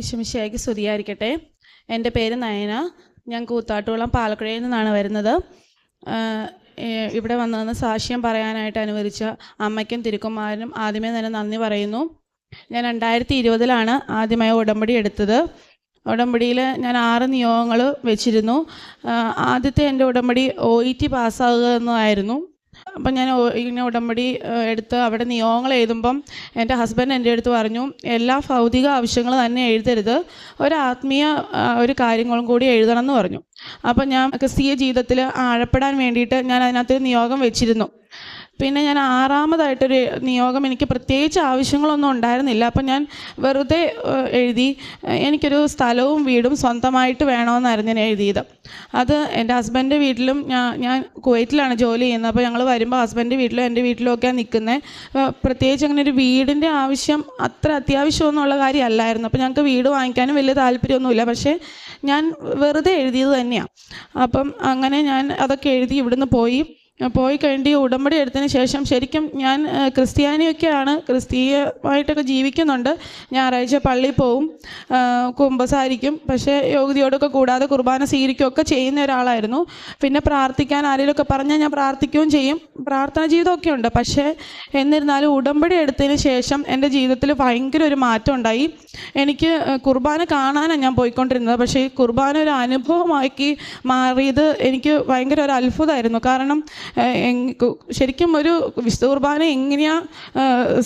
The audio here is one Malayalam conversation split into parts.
ഈശോമിശിയായിക്ക് സ്തുതിയായിരിക്കട്ടെ. എന്റെ പേര് നയന. ഞാൻ കൂത്താട്ടുകുളം പാലക്കുഴയിൽ നിന്നാണ് വരുന്നത്. ഇവിടെ വന്നതെന്ന് സാക്ഷ്യം പറയാനായിട്ട് അനുവദിച്ച അമ്മയ്ക്കും തിരുക്കുമാരനും ആദ്യമേ തന്നെ നന്ദി പറയുന്നു. ഞാൻ രണ്ടായിരത്തി ഇരുപതിലാണ് ആദ്യമായി ഉടമ്പടി എടുത്തത്. ഉടമ്പടിയിൽ ഞാൻ ആറ് നിയോഗങ്ങൾ വെച്ചിരുന്നു. ആദ്യത്തെ എന്റെ ഉടമ്പടി ഒ ഇ ടി പാസ്സാകുക എന്നതായിരുന്നു. അപ്പം ഞാൻ ഇങ്ങനെ ഉടമ്പടി എടുത്ത് അവിടെ നിയോഗങ്ങൾ എഴുതുമ്പം എന്റെ ഹസ്ബൻഡ് എന്റെ അടുത്ത് പറഞ്ഞു എല്ലാ ഭൗതിക ആവശ്യങ്ങൾ തന്നെ എഴുതരുത്. ഒരു ആത്മീയ ഒരു കാര്യങ്ങളും കൂടി എഴുതണം എന്ന് പറഞ്ഞു. അപ്പം ഞാൻ ക്രിസ്തീയ ജീവിതത്തിൽ ആഴപ്പെടാൻ വേണ്ടിയിട്ട് ഞാൻ അതിനകത്തൊരു നിയോഗം വെച്ചിരുന്നു. പിന്നെ ഞാൻ ആറാമതായിട്ടൊരു നിയോഗം എനിക്ക് പ്രത്യേകിച്ച് ആവശ്യങ്ങളൊന്നും ഉണ്ടായിരുന്നില്ല. അപ്പം ഞാൻ വെറുതെ എഴുതി എനിക്കൊരു സ്ഥലവും വീടും സ്വന്തമായിട്ട് വേണമെന്നായിരുന്നു ഞാൻ എഴുതിയത്. അത് എന്റെ ഹസ്ബന്റെ വീട്ടിലും ഞാൻ ഞാൻ കുവൈറ്റിലാണ് ജോലി ചെയ്യുന്നത്. അപ്പോൾ ഞങ്ങൾ വരുമ്പോൾ ഹസ്ബൻഡിന്റെ വീട്ടിലും എന്റെ വീട്ടിലും ഒക്കെയാണ് നിൽക്കുന്നത് പ്രത്യേകിച്ച് അങ്ങനെ ഒരു വീടിന്റെ ആവശ്യം അത്ര അത്യാവശ്യമൊന്നുള്ള കാര്യമല്ലായിരുന്നു. അപ്പോൾ ഞങ്ങൾക്ക് വീട് വാങ്ങിക്കാനും വലിയ താല്പര്യമൊന്നുമില്ല. പക്ഷേ ഞാൻ വെറുതെ എഴുതിയത് തന്നെയാണ് അപ്പം അങ്ങനെ ഞാൻ അതൊക്കെ എഴുതി ഇവിടുന്ന് പോയി. പോയി കഴിഞ്ഞ് ഈ ഉടമ്പടി എടുത്തതിന് ശേഷം ശരിക്കും ഞാൻ ക്രിസ്ത്യാനിയൊക്കെയാണ് ക്രിസ്തീയമായിട്ടൊക്കെ ജീവിക്കുന്നുണ്ട്. ഞായറാഴ്ച പള്ളിയിൽ പോവും കുമ്പസാരിക്കും. പക്ഷേ യോഗ്യതയോടൊക്കെ കൂടാതെ കുർബാന സ്വീകരിക്കുകയൊക്കെ ചെയ്യുന്ന ഒരാളായിരുന്നു. പിന്നെ പ്രാർത്ഥിക്കാൻ ആരെങ്കിലുമൊക്കെ പറഞ്ഞാൽ ഞാൻ പ്രാർത്ഥിക്കുകയും ചെയ്യും. പ്രാർത്ഥന ജീവിതമൊക്കെ ഉണ്ട്. പക്ഷേ എന്നിരുന്നാലും ഉടമ്പടി എടുത്തതിന് ശേഷം എന്റെ ജീവിതത്തിൽ ഭയങ്കര ഒരു മാറ്റം ഉണ്ടായി. എനിക്ക് കുർബാന കാണാനാണ് ഞാൻ പോയിക്കൊണ്ടിരുന്നത്. പക്ഷേ ഈ കുർബാന ഒരു അനുഭവമാക്കി മാറിയത് എനിക്ക് ഭയങ്കര ഒരു അത്ഭുതമായിരുന്നു. കാരണം ശരിക്കും ഒരു വിശുദ്ധ കുർബാന എങ്ങനെയാണ്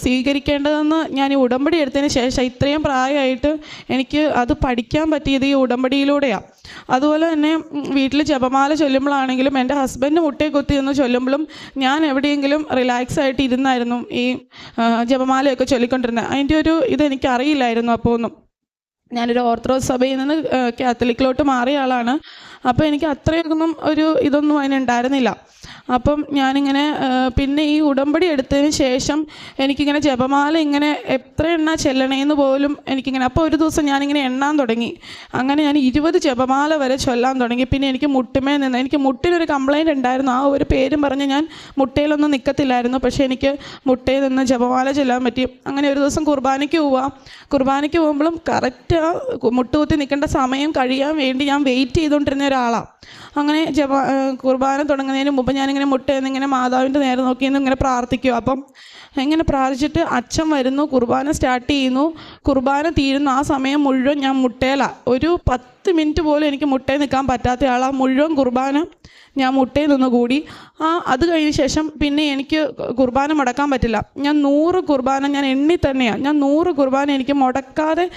സ്വീകരിക്കേണ്ടതെന്ന് ഞാൻ ഈ ഉടമ്പടി എടുത്തതിന് ശേഷം ഇത്രയും പ്രായമായിട്ട് എനിക്ക് അത് പഠിക്കാൻ പറ്റിയത് ഈ ഉടമ്പടിയിലൂടെയാണ് അതുപോലെ തന്നെ വീട്ടിൽ ജപമാല ചൊല്ലുമ്പോഴാണെങ്കിലും എന്റെ ഹസ്ബൻഡ് മുട്ടയെ കൊത്തി എന്ന് ചൊല്ലുമ്പോഴും ഞാൻ എവിടെയെങ്കിലും റിലാക്സ് ആയിട്ട് ഇരുന്നായിരുന്നു ഈ ജപമാലയൊക്കെ ചൊല്ലിക്കൊണ്ടിരുന്നത് അതിന്റെ ഒരു ഇത് എനിക്ക് അറിയില്ലായിരുന്നു അപ്പോൾ ഒന്നും. ഞാനൊരു ഓർത്തഡോക്സ് സഭയിൽ നിന്ന് കാത്തലിക്കിലോട്ട് മാറിയ ആളാണ്. അപ്പോൾ എനിക്ക് അത്രയൊന്നും ഒരു ഇതൊന്നും അതിനുണ്ടായിരുന്നില്ല. അപ്പം ഞാനിങ്ങനെ പിന്നെ ഈ ഉടമ്പടി എടുത്തതിന് ശേഷം എനിക്കിങ്ങനെ ജപമാല ഇങ്ങനെ എത്ര എണ്ണ ചെല്ലണേന്ന് പോലും എനിക്കിങ്ങനെ അപ്പോൾ ഒരു ദിവസം ഞാനിങ്ങനെ എണ്ണാൻ തുടങ്ങി. അങ്ങനെ ഞാൻ ഇരുപത് ജപമാല വരെ ചൊല്ലാൻ തുടങ്ങി. പിന്നെ എനിക്ക് മുട്ടുമേ നിന്ന് എനിക്ക് മുട്ടിനൊരു കംപ്ലൈന്റ് ഉണ്ടായിരുന്നു. ആ ഒരു പേരും പറഞ്ഞ് ഞാൻ മുട്ടയിലൊന്നും നിൽക്കത്തില്ലായിരുന്നു പക്ഷേ എനിക്ക് മുട്ടയിൽ നിന്ന് ജപമാല ചൊല്ലാൻ പറ്റി. അങ്ങനെ ഒരു ദിവസം കുർബാനയ്ക്ക് പോവാം. കുർബാനയ്ക്ക് പോകുമ്പോഴും കറക്റ്റ് മുട്ടുകുത്തി നിൽക്കേണ്ട സമയം കഴിയാൻ വേണ്ടി ഞാൻ വെയിറ്റ് ചെയ്തുകൊണ്ടിരുന്ന ഒരാളാണ് അങ്ങനെ ജപ കുർബാന തുടങ്ങുന്നതിന് മുമ്പ് ഞാനിങ്ങനെ മുട്ടയെന്ന് ഇങ്ങനെ മാതാവിന്റെ നേരെ നോക്കി നിന്ന് ഇങ്ങനെ പ്രാർത്ഥിക്കും. അപ്പം ഇങ്ങനെ പ്രാർത്ഥിച്ചിട്ട് അച്ഛൻ വരുന്നു കുർബാന സ്റ്റാർട്ട് ചെയ്യുന്നു. കുർബാന തീരുന്നു ആ സമയം മുഴുവൻ ഞാൻ മുട്ടേല. ഒരു പത്ത് മിനിറ്റ് പോലും എനിക്ക് മുട്ടയിൽ നിൽക്കാൻ പറ്റാത്ത ആളാണ് മുഴുവൻ കുർബാന ഞാൻ മുട്ടയിൽ നിന്ന് കൂടി. ആ അത് കഴിഞ്ഞ ശേഷം പിന്നെ എനിക്ക് കുർബാന മുടക്കാൻ പറ്റില്ല. ഞാൻ നൂറ് കുർബാന ഞാൻ എണ്ണി തന്നെയാണ് ഞാൻ നൂറ് കുർബാന എനിക്ക് മുടക്കാതെ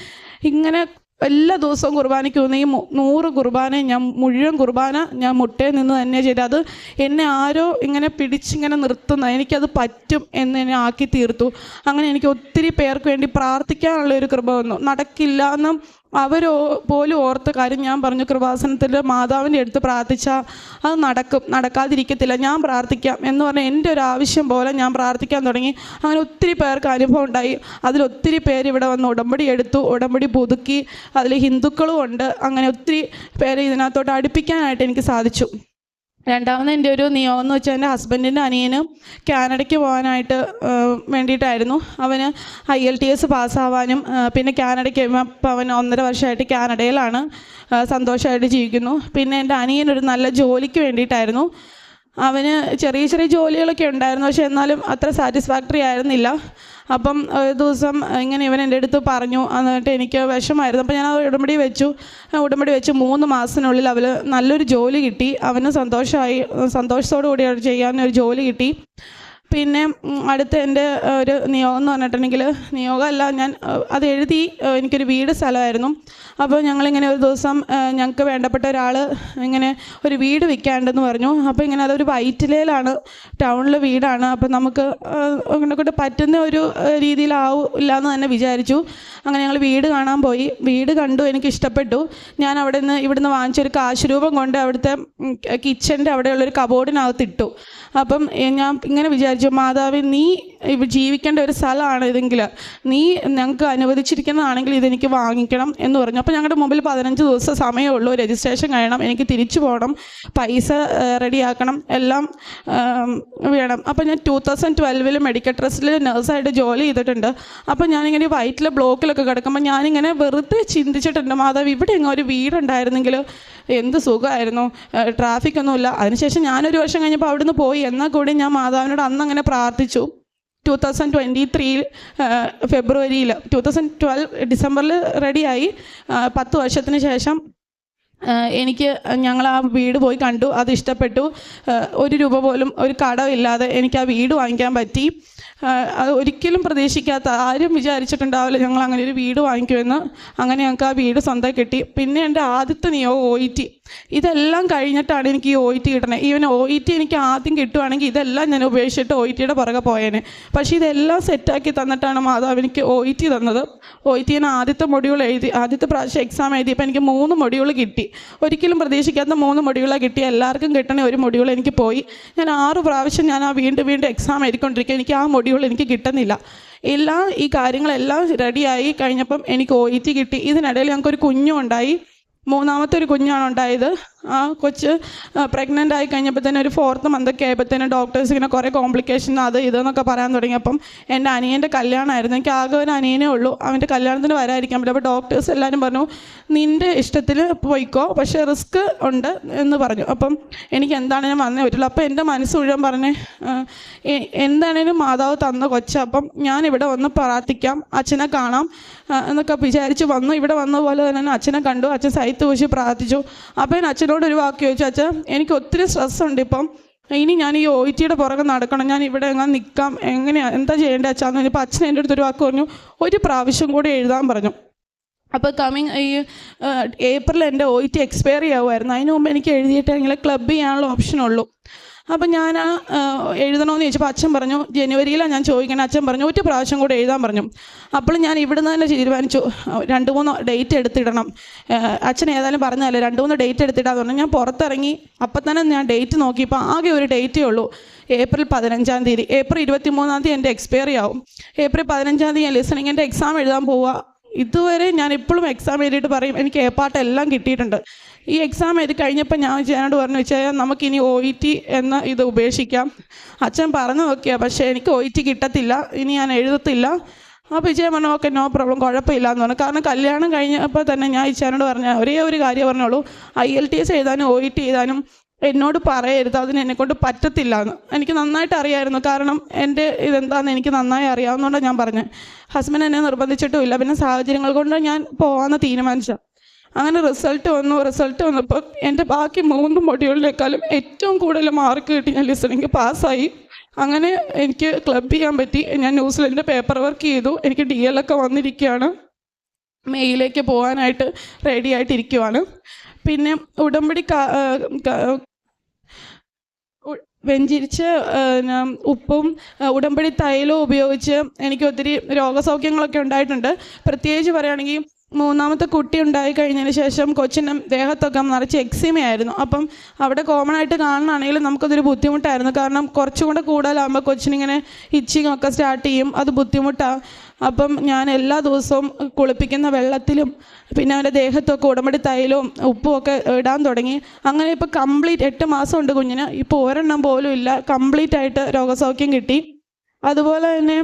ഇങ്ങനെ എല്ലാ ദിവസവും കുർബാനയ്ക്ക് പോകുന്ന ഈ നൂറ് കുർബാന ഞാൻ മുഴുവൻ കുർബാന ഞാൻ മുട്ടേ നിന്ന് തന്നെ ചെയ്ത് അത് എന്നെ ആരോ ഇങ്ങനെ പിടിച്ചിങ്ങനെ നിർത്തുന്ന എനിക്കത് പറ്റും എന്ന് എന്നെ ആക്കി തീർത്തു. അങ്ങനെ എനിക്ക് ഒത്തിരി പേർക്ക് വേണ്ടി പ്രാർത്ഥിക്കാനുള്ള ഒരു കൃപ വന്നു. നടക്കില്ല എന്നും അവർ പോലും ഓർത്ത കാര്യം ഞാൻ പറഞ്ഞു. കൃപാസനത്തിൽ മാതാവിന്റെ അടുത്ത് പ്രാർത്ഥിച്ചാൽ അത് നടക്കും. നടക്കാതിരിക്കത്തില്ല. ഞാൻ പ്രാർത്ഥിക്കാം എന്ന് പറഞ്ഞാൽ എന്റെ ഒരു ആവശ്യം പോലെ ഞാൻ പ്രാർത്ഥിക്കാൻ തുടങ്ങി. അങ്ങനെ ഒത്തിരി പേർക്ക് അനുഭവം ഉണ്ടായി. അതിലൊത്തിരി പേര് ഇവിടെ വന്ന് ഉടമ്പടി എടുത്തു. ഉടമ്പടി പുതുക്കി. അതിൽ ഹിന്ദുക്കളും ഉണ്ട്. അങ്ങനെ ഒത്തിരി പേരെ ഇതിനകത്തോട്ട് അടുപ്പിക്കാനായിട്ട് എനിക്ക് സാധിച്ചു. രണ്ടാമത് എന്റെ ഒരു നിയോഗം എന്ന് വെച്ചാൽ എന്റെ ഹസ്ബൻഡിന്റെ അനിയനും കാനഡയ്ക്ക് പോകാനായിട്ട് വേണ്ടിയിട്ടായിരുന്നു. അവന് ഐ എൽ ടി എസ് പാസ്സാവാനും പിന്നെ കാനഡയ്ക്ക് ഇപ്പോൾ അവൻ ഒന്നര വർഷമായിട്ട് കാനഡയിലാണ് സന്തോഷമായിട്ട് ജീവിക്കുന്നു. പിന്നെ എന്റെ അനിയനൊരു നല്ല ജോലിക്ക് വേണ്ടിയിട്ടായിരുന്നു. അവന് ചെറിയ ചെറിയ ജോലികളൊക്കെ ഉണ്ടായിരുന്നു. പക്ഷേ എന്നാലും അത്ര സാറ്റിസ്ഫാക്ടറി ആയിരുന്നില്ല. അപ്പം ഒരു ദിവസം ഇങ്ങനെ ഇവൻ എന്റെ അടുത്ത് പറഞ്ഞു. എന്നിട്ട് എനിക്ക് വിഷമായിരുന്നു. അപ്പം ഞാൻ അത് ഉടമ്പടി വെച്ചു. ഉടമ്പടി വെച്ച് മൂന്ന് മാസത്തിനുള്ളിൽ അവൾ നല്ലൊരു ജോലി കിട്ടി. അവന് സന്തോഷമായി. സന്തോഷത്തോടു കൂടി ചെയ്യാൻ ഒരു ജോലി കിട്ടി. പിന്നെ അടുത്ത എന്റെ ഒരു നിയോഗം എന്ന് പറഞ്ഞിട്ടുണ്ടെങ്കിൽ നിയോഗമല്ല ഞാൻ അത് എഴുതി എനിക്കൊരു വീട് സ്ഥലമായിരുന്നു. അപ്പോൾ ഞങ്ങളിങ്ങനെ ഒരു ദിവസം ഞങ്ങൾക്ക് വേണ്ടപ്പെട്ട ഒരാൾ ഇങ്ങനെ ഒരു വീട് വിൽക്കാണ്ടെന്ന് പറഞ്ഞു. അപ്പോൾ ഇങ്ങനെ അതൊരു വൈറ്റിലയിലാണ് ടൗണിൽ വീടാണ്. അപ്പോൾ നമുക്ക് ഇങ്ങനെ കൊണ്ട് പറ്റുന്ന ഒരു രീതിയിലാവും രീതിയിലാവില്ല എന്ന് തന്നെ വിചാരിച്ചു. അങ്ങനെ ഞങ്ങൾ വീട് കാണാൻ പോയി. വീട് കണ്ടു എനിക്ക് ഇഷ്ടപ്പെട്ടു. ഞാൻ അവിടെ നിന്ന് ഇവിടുന്ന് വാങ്ങിച്ചൊരു കാശ് രൂപം കൊണ്ട് അവിടുത്തെ കിച്ചന്റെ അവിടെയുള്ളൊരു കബോർഡിനകത്ത് ഇട്ടു. അപ്പം ഞാൻ ഇങ്ങനെ വിചാരിച്ചു മാതാവ് നീ ജീവിക്കേണ്ട ഒരു സ്ഥലമാണ് ഇതെങ്കിൽ നീ ഞങ്ങൾക്ക് അനുവദിച്ചിരിക്കുന്നതാണെങ്കിൽ ഇതെനിക്ക് വാങ്ങിക്കണം എന്ന് പറഞ്ഞു. അപ്പോൾ ഞങ്ങളുടെ മുമ്പിൽ പതിനഞ്ച് ദിവസം സമയമേ ഉള്ളൂ. രജിസ്ട്രേഷൻ കഴിയണം. എനിക്ക് തിരിച്ചു പോകണം. പൈസ റെഡിയാക്കണം. എല്ലാം വേണം. അപ്പോൾ ഞാൻ ടൂ തൗസൻഡ് ട്വൽവിൽ മെഡിക്കൽ ട്രസ്റ്റിൽ നഴ്സായിട്ട് ജോലി ചെയ്തിട്ടുണ്ട്. അപ്പോൾ ഞാനിങ്ങനെ വയറ്റിലെ ബ്ലോക്കിലൊക്കെ കിടക്കുമ്പോൾ ഞാനിങ്ങനെ വെറുതെ ചിന്തിച്ചിട്ടുണ്ട് മാതാവ് ഇവിടെ എങ്ങോ ഒരു വീടുണ്ടായിരുന്നെങ്കിൽ എന്ത് സുഖമായിരുന്നു? ട്രാഫിക് ഒന്നുമില്ല അതിനുശേഷം ഞാനൊരു വർഷം കഴിഞ്ഞപ്പോൾ അവിടുന്ന് പോയി. എന്നാൽ കൂടി ഞാൻ മാതാവിനോട് അന്ന് അങ്ങനെ പ്രാർത്ഥിച്ചു ടൂ തൗസൻഡ് ട്വന്റി ത്രീയിൽ ഫെബ്രുവരിയിൽ ടൂ തൗസൻഡ് ട്വൽവ് ഡിസംബറിൽ റെഡിയായി. പത്ത് വർഷത്തിന് ശേഷം എനിക്ക് ഞങ്ങൾ ആ വീട് പോയി കണ്ടു. അത് ഇഷ്ടപ്പെട്ടു. ഒരു രൂപ പോലും ഒരു കടമില്ലാതെ എനിക്ക് ആ വീട് വാങ്ങിക്കാൻ പറ്റി. ഒരിക്കലും പ്രതീക്ഷിക്കാത്ത ആരും വിചാരിച്ചിട്ടുണ്ടാവില്ല ഞങ്ങൾ അങ്ങനെ ഒരു വീട് വാങ്ങിക്കുമെന്ന്. അങ്ങനെ ഞങ്ങൾക്ക് ആ വീട് സ്വന്തമായി കിട്ടി. പിന്നെ എന്റെ ആദ്യത്തെ നിയോഗം ഒ ഇ ടി ഇതെല്ലാം കഴിഞ്ഞിട്ടാണ് എനിക്ക് ഈ ഒ ഇ ടി കിട്ടണത് ഈവൻ ഒ ഇ ടി എനിക്ക് ആദ്യം കിട്ടുവാണെങ്കിൽ ഇതെല്ലാം ഞാൻ ഉപേക്ഷിച്ചിട്ട് ഒ ഇ ടിയുടെ പുറകെ പോയേനെ. പക്ഷേ ഇതെല്ലാം സെറ്റാക്കി തന്നിട്ടാണ് മാതാവ് എനിക്ക് ഒ ഇ ടി തന്നത്. ഒ ഇ ടിന് ആദ്യത്തെ മൊഡ്യൂൾ എഴുതി ആദ്യത്തെ പ്രാവശ്യം എക്സാം എഴുതിയപ്പോൾ എനിക്ക് മൂന്ന് മൊഡ്യൂൾ കിട്ടി. ഒരിക്കലും പ്രതീക്ഷിക്കാത്ത മൂന്ന് മൊഡ്യൂളാണ് കിട്ടി എല്ലാവർക്കും കിട്ടണ ഒരു മൊഡ്യൂൾ എനിക്ക് പോയി. ഞാൻ ആറ് പ്രാവശ്യം ഞാൻ ആ വീണ്ടും വീണ്ടും എക്സാം എഴുതിക്കൊണ്ടിരിക്കുക എനിക്ക് ആ മൊഡ്യൂൾ എനിക്ക് കിട്ടുന്നില്ല. എല്ലാം ഈ കാര്യങ്ങളെല്ലാം റെഡിയായി കഴിഞ്ഞപ്പം എനിക്ക് ഒ ഇ ടി കിട്ടി. ഇതിനിടയിൽ ഞങ്ങൾക്കൊരു കുഞ്ഞും ഉണ്ടായി. മൂന്നാമത്തെ ഒരു കുഞ്ഞാണ് ഉണ്ടായത്. ആ കൊച്ച് പ്രഗ്നന്റ് ആയി കഴിഞ്ഞപ്പോൾ തന്നെ ഒരു ഫോർത്ത് മന്തൊക്കെ ആയപ്പോഴത്തേനും ഡോക്ടേഴ്സ് ഇങ്ങനെ കുറേ കോംപ്ലിക്കേഷൻ അത് ഇതെന്നൊക്കെ പറയാൻ തുടങ്ങിയപ്പം എന്റെ അനിയന്റെ കല്യാണമായിരുന്നു എനിക്ക് ആകെ ഒരു അനിയനേ ഉള്ളൂ. അവന്റെ കല്യാണത്തിന് വരാതിരിക്കാൻ പറ്റും അപ്പോൾ ഡോക്ടേഴ്സ് എല്ലാവരും പറഞ്ഞു നിന്റെ ഇഷ്ടത്തിൽ പോയിക്കോ. പക്ഷേ റിസ്ക് ഉണ്ട് എന്ന് പറഞ്ഞു. അപ്പം എനിക്ക് എന്താണേലും വന്നേ പറ്റുള്ളൂ. അപ്പോൾ എന്റെ മനസ്സ് മുഴുവൻ പറഞ്ഞ് എന്താണേലും മാതാവ് തന്ന കൊച്ച. അപ്പം ഞാൻ ഇവിടെ വന്ന് പ്രാർത്ഥിക്കാം. അച്ഛനെ കാണാം. എന്നൊക്കെ വിചാരിച്ച് വന്നു. ഇവിടെ വന്ന പോലെ തന്നെ അച്ഛനെ കണ്ടു. അച്ഛൻ സൈത്ത് വെച്ച് പ്രാർത്ഥിച്ചു. അപ്പോൾ ഞാൻ അച്ഛനോട് ഒരു വാക്ക് ചോദിച്ചു അച്ഛൻ എനിക്ക് ഒത്തിരി സ്ട്രെസ് ഉണ്ട് ഇപ്പം. ഇനി ഞാൻ ഈ ഒ ടിയുടെ പുറകെ നടക്കണം. ഞാൻ ഇവിടെ എങ്ങനെ നിൽക്കാം. എങ്ങനെയാണ് എന്താ ചെയ്യേണ്ടത് അച്ഛാന്ന് പറഞ്ഞപ്പോൾ അച്ഛൻ എന്റെ അടുത്തൊരു വാക്ക് പറഞ്ഞു. ഒരു പ്രാവശ്യം കൂടി എഴുതാൻ പറഞ്ഞു. അപ്പോൾ കമ്മിങ് ഈ ഏപ്രിൽ എന്റെ ഒ ടി എക്സ്പയർ ചെയ്യാവുമായിരുന്നു. അതിന് മുമ്പ് എനിക്ക് എഴുതിയിട്ടെങ്കിൽ ക്ലബ്ബ് ചെയ്യാനുള്ള ഓപ്ഷനുള്ളൂ അപ്പം ഞാൻ ആ, എഴുതണമെന്ന് ചോദിച്ചപ്പോൾ അച്ഛൻ പറഞ്ഞു ജനുവരിയിലാണ് ഞാൻ ചോദിക്കണേ അച്ഛൻ പറഞ്ഞു ഒറ്റ പ്രാവശ്യം കൂടെ എഴുതാൻ പറഞ്ഞു. അപ്പോൾ ഞാൻ ഇവിടുന്ന് തന്നെ തീരുമാനിച്ചു രണ്ട് മൂന്ന് ഡേറ്റ് എടുത്തിടണം. അച്ഛൻ ഏതായാലും പറഞ്ഞതല്ലേ രണ്ട് മൂന്ന് ഡേറ്റ് എടുത്തിടാന്ന് പറഞ്ഞു. ഞാൻ പുറത്തിറങ്ങി അപ്പം തന്നെ ഞാൻ ഡേറ്റ് നോക്കിയപ്പോൾ ആകെ ഒരു ഡേറ്റേ ഉള്ളൂ. ഏപ്രിൽ പതിനഞ്ചാം തീയതി ഏപ്രിൽ ഇരുപത്തി മൂന്നാം തീയതി എന്റെ എക്സ്പയറി ആവും. ഏപ്രിൽ പതിനഞ്ചാം തീയതി ഞാൻ ലിസണിങ്ങിന്റെ എക്സാം എഴുതാൻ പോവുക ഇതുവരെ ഞാൻ ഇപ്പോഴും എക്സാം എഴുതിയിട്ട് പറയും എനിക്ക് എ പാട്ട് എല്ലാം കിട്ടിയിട്ടുണ്ട്. ഈ എക്സാം എഴുതി കഴിഞ്ഞപ്പോൾ ഞാൻ ചെയ്യാനോട് പറഞ്ഞു വെച്ചാൽ നമുക്കിനി ഒ ഇ ടി എന്ന ഇത് ഉപേക്ഷിക്കാം. അച്ഛൻ പറഞ്ഞു നോക്കിയാൽ പക്ഷേ എനിക്ക് ഒ ഇ ടി കിട്ടത്തില്ല ഇനി ഞാൻ എഴുതത്തില്ല. അപ്പോൾ വിജയൻ പറഞ്ഞു ഓക്കെ നോ പ്രോബ്ലം കുഴപ്പമില്ല എന്ന് പറഞ്ഞു. കാരണം കല്യാണം കഴിഞ്ഞപ്പോൾ തന്നെ ഞാൻ ഇച്ചാനോട് പറഞ്ഞ ഒരേ ഒരു കാര്യം പറഞ്ഞോളൂ. ഐ എൽ ടി എസ് എഴുതാനും ഒ ഇ ടി എഴുതാനും എന്നോട് പറയരുത് അതിന് എന്നെക്കൊണ്ട് പറ്റത്തില്ല എന്ന്. എനിക്ക് നന്നായിട്ട് അറിയായിരുന്നു. കാരണം എന്റെ ഇതെന്താണെന്ന് എനിക്ക് നന്നായി അറിയാവുന്നതുകൊണ്ടാണ് ഞാൻ പറഞ്ഞത് ഹസ്ബൻഡ് എന്നെ നിർബന്ധിച്ചിട്ടുമില്ല പിന്നെ സാഹചര്യങ്ങൾ കൊണ്ട് ഞാൻ പോകാമെന്ന് തീരുമാനിച്ച അങ്ങനെ റിസൾട്ട് വന്നു. റിസൾട്ട് വന്നപ്പോൾ എന്റെ ബാക്കി മൂന്ന് മൊഡ്യൂളിനേക്കാളും ഏറ്റവും കൂടുതൽ മാർക്ക് കിട്ടി. ഞാൻ ലിസണിങ് പാസ്സായി അങ്ങനെ എനിക്ക് ക്ലബ് ചെയ്യാൻ പറ്റി. ഞാൻ ന്യൂസിലൻഡിന്റെ പേപ്പർ വർക്ക് ചെയ്തു. എനിക്ക് ഡി എൽ ഒക്കെ വന്നിരിക്കുകയാണ്. മെയിലേക്ക് പോകാനായിട്ട് റെഡി ആയിട്ടിരിക്കുവാണ്. പിന്നെ ഉടമ്പടി വെഞ്ചിരിച്ച് ഉപ്പും ഉടമ്പടി തൈലവും ഉപയോഗിച്ച് എനിക്ക് ഒത്തിരി രോഗസൗഖ്യങ്ങളൊക്കെ ഉണ്ടായിട്ടുണ്ട്. പ്രത്യേകിച്ച് പറയുകയാണെങ്കിൽ മൂന്നാമത്തെ കുട്ടി ഉണ്ടായി കഴിഞ്ഞതിന് ശേഷം കൊച്ചിന്റെ ദേഹത്തൊക്കെ നിറച്ച് എക്സിമയായിരുന്നു അപ്പം അവിടെ കോമൺ ആയിട്ട് കാണണമെങ്കിൽ നമുക്കതൊരു ബുദ്ധിമുട്ടായിരുന്നു. കാരണം കുറച്ചും കൂടെ കൂടുതലാകുമ്പോൾ കൊച്ചിനിങ്ങനെ ഇച്ചിങ് ഒക്കെ സ്റ്റാർട്ട് ചെയ്യും. അത് ബുദ്ധിമുട്ടാണ് അപ്പം ഞാൻ എല്ലാ ദിവസവും കുളിപ്പിക്കുന്ന വെള്ളത്തിലും പിന്നെ അവന്റെ ദേഹത്തൊക്കെ ഉടമ്പടി തൈലവും ഉപ്പും ഒക്കെ ഇടാൻ തുടങ്ങി. അങ്ങനെ ഇപ്പോൾ കംപ്ലീറ്റ് എട്ട് ഉണ്ട് കുഞ്ഞിന്. ഇപ്പോൾ ഒരെണ്ണം പോലും ഇല്ല. കംപ്ലീറ്റ് ആയിട്ട് രോഗസൗഖ്യം കിട്ടി. അതുപോലെ തന്നെ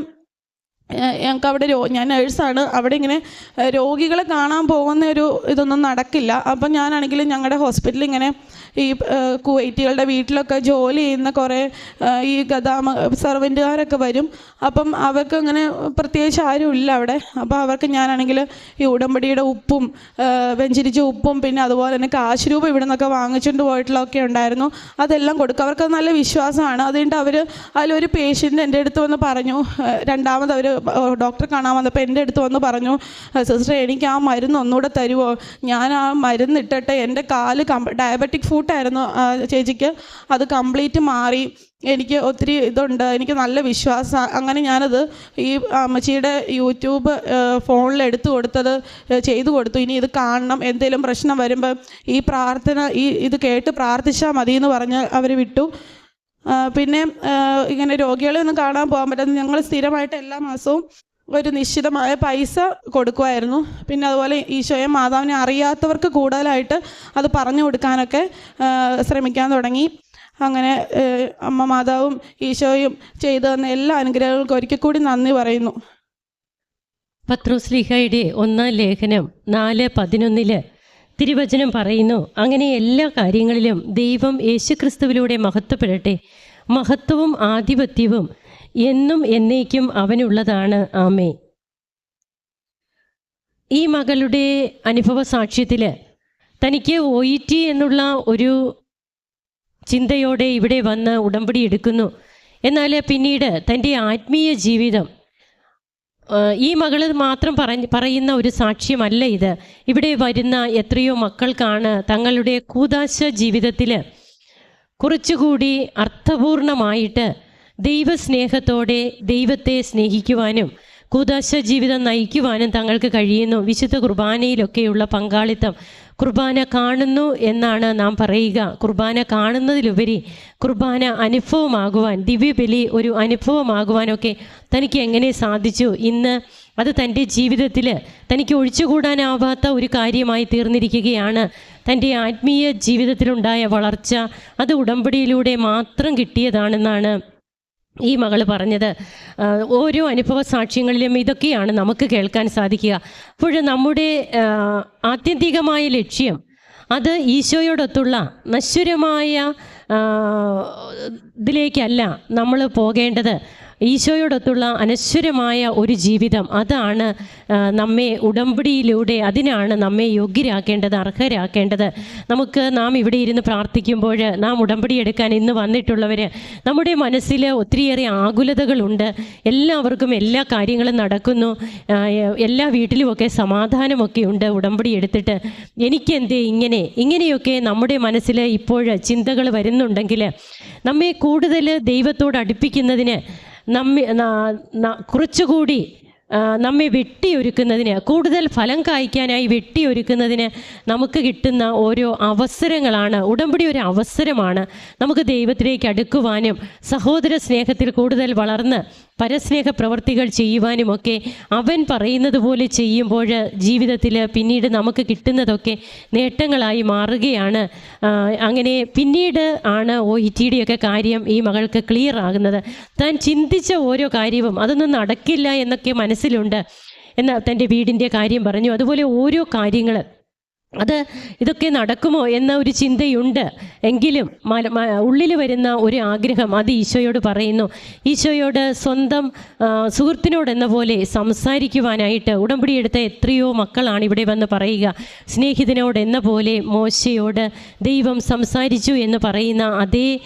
ഞങ്ങൾക്ക് അവിടെ രോ ഞാൻ നേഴ്സാണ് അവിടെ ഇങ്ങനെ രോഗികളെ കാണാൻ പോകുന്ന ഒരു ഇതൊന്നും നടക്കില്ല. അപ്പം ഞാനാണെങ്കിൽ ഞങ്ങളുടെ ഹോസ്പിറ്റലിൽ ഇങ്ങനെ ഈ കുവൈറ്റികളുടെ വീട്ടിലൊക്കെ ജോലി ചെയ്യുന്ന കുറേ ഈ ഗതാമ സർവന്റുകാരൊക്കെ വരും. അപ്പം അവർക്ക് അങ്ങനെ പ്രത്യേകിച്ച് ആരും ഇല്ല അവിടെ. അപ്പോൾ അവർക്ക് ഞാനാണെങ്കിൽ ഈ ഉടമ്പടിയുടെ ഉപ്പും വെഞ്ചിരിച്ച ഉപ്പും പിന്നെ അതുപോലെ തന്നെ കാശ് രൂപ ഇവിടെ നിന്നൊക്കെ വാങ്ങിച്ചുകൊണ്ട് പോയിട്ടുള്ളതൊക്കെ ഉണ്ടായിരുന്നു. അതെല്ലാം കൊടുക്കും. അവർക്ക് നല്ല വിശ്വാസമാണ്. അതുകൊണ്ട് അവർ അതിലൊരു പേഷ്യന്റ് എന്റെ അടുത്ത് വന്ന് പറഞ്ഞു. രണ്ടാമത് അവർ ഡോക്ടറെ കാണാൻ വന്നപ്പോൾ എന്റെ അടുത്ത് വന്ന് പറഞ്ഞു സിസ്റ്റർ എനിക്ക് ആ മരുന്ന് ഒന്നുകൂടെ തരുമോ ഞാൻ ആ മരുന്ന് ഇട്ടിട്ട് എന്റെ കാൽ ഡയബറ്റിക് ഫുഡായിരുന്നു ചേച്ചിക്ക്. അത് കംപ്ലീറ്റ് മാറി. എനിക്ക് ഒത്തിരി ഇതുണ്ട്. എനിക്ക് നല്ല വിശ്വാസം അങ്ങനെ ഞാനത് ഈ അമ്മച്ചിയുടെ യൂട്യൂബ് ഫോണിൽ എടുത്തു കൊടുത്തത് ചെയ്തു കൊടുത്തു. ഇനി ഇത് കാണണം. എന്തെങ്കിലും പ്രശ്നം വരുമ്പോൾ ഈ പ്രാർത്ഥന ഈ ഇത് കേട്ട് പ്രാർത്ഥിച്ചാൽ മതി എന്ന് പറഞ്ഞ് അവർ വിട്ടു. പിന്നെ ഇങ്ങനെ രോഗികളെ ഒന്നും കാണാൻ പോകാൻ പറ്റാതെ ഞങ്ങൾ സ്ഥിരമായിട്ട് എല്ലാ മാസവും ഒരു നിശ്ചിതമായ പൈസ കൊടുക്കുമായിരുന്നു പിന്നെ അതുപോലെ ഈശോയെ മാതാവിനെ അറിയാത്തവർക്ക് കൂടുതലായിട്ട് അത് പറഞ്ഞു കൊടുക്കാനൊക്കെ ശ്രമിക്കാൻ തുടങ്ങി. അങ്ങനെ അമ്മ മാതാവും ഈശോയും ചെയ്തു തന്ന എല്ലാ അനുഗ്രഹങ്ങൾക്കും ഒരിക്കൽ കൂടി നന്ദി പറയുന്നു. പത്രോസ്ലിഹയുടെ ഒന്നാം ലേഖനം നാല് പതിനൊന്നിൽ തിരുവചനം പറയുന്നു അങ്ങനെ എല്ലാ കാര്യങ്ങളിലും ദൈവം യേശുക്രിസ്തുവിലൂടെ മഹത്വപ്പെടട്ടെ. മഹത്വവും ആധിപത്യവും എന്നും എന്നേക്കും അവനുള്ളതാണ്. ആമേ ഈ മകളുടെ അനുഭവ സാക്ഷ്യത്തിൽ തനിക്ക് ഒ ഇ ടി എന്നുള്ള ഒരു ചിന്തയോടെ ഇവിടെ വന്ന് ഉടമ്പടി എടുക്കുന്നു. എന്നാൽ പിന്നീട് തന്റെ ആത്മീയ ജീവിതം ഈ മകൾ മാത്രം പറഞ്ഞ് പറയുന്ന ഒരു സാക്ഷ്യമല്ല ഇത്. ഇവിടെ വരുന്ന എത്രയോ മക്കൾക്കാണ് തങ്ങളുടെ കൂതാശ ജീവിതത്തിൽ കുറച്ചുകൂടി അർത്ഥപൂർണമായിട്ട് ദൈവസ്നേഹത്തോടെ ദൈവത്തെ സ്നേഹിക്കുവാനും കൂതാശ ജീവിതം നയിക്കുവാനും തങ്ങൾക്ക് കഴിയുന്നു. വിശുദ്ധ കുർബാനയിലൊക്കെയുള്ള പങ്കാളിത്തം കുർബാന കാണുന്നു എന്നാണ് നാം പറയുക. കുർബാന കാണുന്നതിലുപരി കുർബാന അനുഭവമാകുവാൻ ദിവ്യബലി ഒരു അനുഭവമാകുവാനൊക്കെ തനിക്ക് എങ്ങനെ സാധിച്ചു? ഇന്ന് അത് തന്റെ ജീവിതത്തിൽ തനിക്ക് ഒഴിച്ചുകൂടാനാവാത്ത ഒരു കാര്യമായി തീർന്നിരിക്കുകയാണ്. തന്റെ ആത്മീയ ജീവിതത്തിലുണ്ടായ വളർച്ച അത് ഉടമ്പടിയിലൂടെ മാത്രം കിട്ടിയതാണെന്നാണ് ഈ മകൾ പറഞ്ഞത് ഓരോ അനുഭവ സാക്ഷ്യങ്ങളിലും ഇതൊക്കെയാണ് നമുക്ക് കേൾക്കാൻ സാധിക്കുക. അപ്പോൾ നമ്മുടെ ആത്യന്തികമായ ലക്ഷ്യം അത് ഈശോയോടൊത്തുള്ള നശ്വരമായ ഇതിലേക്കല്ല നമ്മൾ പോകേണ്ടത്. ഈശോയോടൊത്തുള്ള അനശ്വരമായ ഒരു ജീവിതം അതാണ് നമ്മെ ഉടമ്പടിയിലൂടെ അതിനാണ് നമ്മെ യോഗ്യരാക്കേണ്ടത് അർഹരാക്കേണ്ടത്. നമുക്ക് നാം ഇവിടെ ഇരുന്ന് പ്രാർത്ഥിക്കുമ്പോൾ നാം ഉടമ്പടി എടുക്കാൻ ഇന്ന് വന്നിട്ടുള്ളവർ നമ്മുടെ മനസ്സിൽ ഒത്തിരിയേറെ ആകുലതകളുണ്ട്. എല്ലാവർക്കും എല്ലാ കാര്യങ്ങളും നടക്കുന്നു. എല്ലാ വീട്ടിലുമൊക്കെ സമാധാനമൊക്കെ ഉണ്ട് ഉടമ്പടി എടുത്തിട്ട്. എനിക്കെന്തേ ഇങ്ങനെ? ഇങ്ങനെയൊക്കെ നമ്മുടെ മനസ്സിൽ ഇപ്പോൾ ചിന്തകൾ വരുന്നുണ്ടെങ്കിൽ നമ്മെ കൂടുതൽ ദൈവത്തോട് അടുപ്പിക്കുന്നതിന് നമ്മെ കുറച്ചുകൂടി നമ്മെ വെട്ടിയൊരുക്കുന്നതിന് കൂടുതൽ ഫലം കായ്ക്കാനായി വെട്ടിയൊരുക്കുന്നതിന് നമുക്ക് കിട്ടുന്ന ഓരോ അവസരങ്ങളാണ്. ഉടമ്പടി ഒരു അവസരമാണ്. നമുക്ക് ദൈവത്തിലേക്ക് അടുക്കുവാനും സഹോദര സ്നേഹത്തിൽ കൂടുതൽ വളർന്ന് പരസ്നേഹ പ്രവർത്തികൾ ചെയ്യുവാനുമൊക്കെ അവൻ പറയുന്നത് പോലെ ചെയ്യുമ്പോൾ ജീവിതത്തിൽ പിന്നീട് നമുക്ക് കിട്ടുന്നതൊക്കെ നേട്ടങ്ങളായി മാറുകയാണ്. അങ്ങനെ പിന്നീട് ആണ് ഒ ഇ ടിയുടെയൊക്കെ കാര്യം ഈ മകൾക്ക് ക്ലിയർ ആകുന്നത്. താൻ ചിന്തിച്ച ഓരോ കാര്യവും അതൊന്നും നടക്കില്ല എന്നൊക്കെ മനസ്സിലുണ്ട്. എന്ന് തന്റെ വീടിന്റെ കാര്യം പറഞ്ഞു. അതുപോലെ ഓരോ കാര്യങ്ങൾ അത് ഇതൊക്കെ നടക്കുമോ എന്ന ഒരു ചിന്തയുണ്ട്. എങ്കിലും ഉള്ളിൽ വരുന്ന ഒരു ആഗ്രഹം അത് ഈശോയോട് പറയുന്നു. ഈശോയോട് സ്വന്തം സുഹൃത്തിനോടെന്ന പോലെ സംസാരിക്കുവാനായിട്ട് ഉടമ്പടി എടുത്ത എത്രയോ മക്കളാണ് ഇവിടെ വന്ന് പറയുക. സ്നേഹിതനോട് എന്ന പോലെ മോശയോട് ദൈവം സംസാരിച്ചു എന്ന് പറയുന്ന അതേ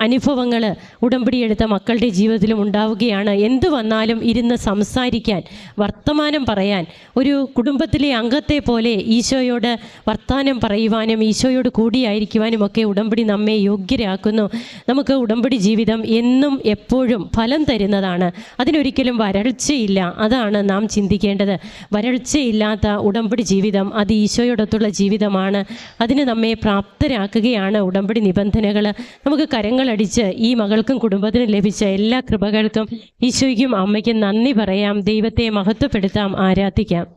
അനുഭവങ്ങൾ ഉടമ്പടി എടുത്ത മക്കളുടെ ജീവിതത്തിലും ഉണ്ടാവുകയാണ്. എന്തു വന്നാലും ഇരുന്ന് സംസാരിക്കാൻ വർത്തമാനം പറയാൻ ഒരു കുടുംബത്തിലെ അംഗത്തെ പോലെ ഈശോയോട് വർത്തമാനം പറയുവാനും ഈശോയോട് കൂടിയായിരിക്കുവാനും ഒക്കെ ഉടമ്പടി നമ്മെ യോഗ്യരാക്കുന്നു. നമുക്ക് ഉടമ്പടി ജീവിതം എന്നും എപ്പോഴും ഫലം തരുന്നതാണ്. അതിനൊരിക്കലും വരൾച്ചയില്ല. അതാണ് നാം ചിന്തിക്കേണ്ടത്. വരൾച്ചയില്ലാത്ത ഉടമ്പടി ജീവിതം അത് ഈശോയോടൊത്തുള്ള ജീവിതമാണ്. അതിന് നമ്മെ പ്രാപ്തരാക്കുകയാണ് ഉടമ്പടി നിബന്ധനകൾ. നമുക്ക് കരങ്ങളടിച്ച് ഈ മകൾക്കും കുടുംബത്തിനും ലഭിച്ച എല്ലാ കൃപകൾക്കും ഈശോയ്ക്കും അമ്മയ്ക്കും നന്ദി പറയാം. ദൈവത്തെ മഹത്വപ്പെടുത്താം. ആരാധിക്കാം.